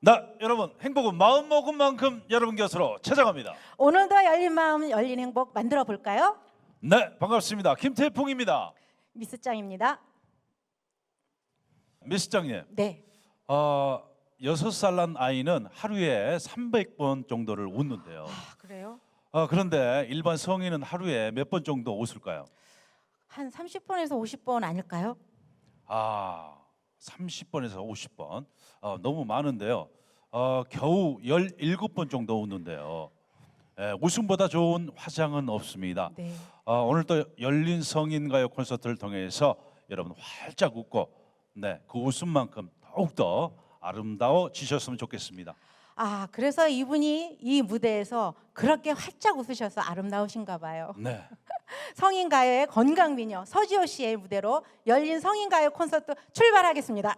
네, 여러분 행복은 마음 먹은 만큼 여러분 곁으로 찾아갑니다. 오늘도 열린 마음 열린 행복 만들어 볼까요? 네, 반갑습니다. 김태풍입니다. 미스짱입니다. 미스장님, 네. 어, 여섯 살 난 아이는 하루에 300번 정도를 웃는데요. 아, 그래요? 어, 그런데 일반 성인은 하루에 몇 번 정도 웃을까요? 한 30번에서 50번 아닐까요? 아, 30번에서 50번. 어, 너무 많은데요. 어, 겨우 17번 정도 웃는데요. 에, 웃음보다 좋은 화장은 없습니다. 네. 어, 오늘 또 열린 성인 가요 콘서트를 통해서 여러분 활짝 웃고 네, 그 웃음만큼 더욱더 아름다워지셨으면 좋겠습니다. 아, 그래서 이분이 이 무대에서 그렇게 활짝 웃으셔서 아름다우신가 봐요. 네. 성인 가요의 건강 미녀 서지호 씨의 무대로 열린 성인 가요 콘서트 출발하겠습니다.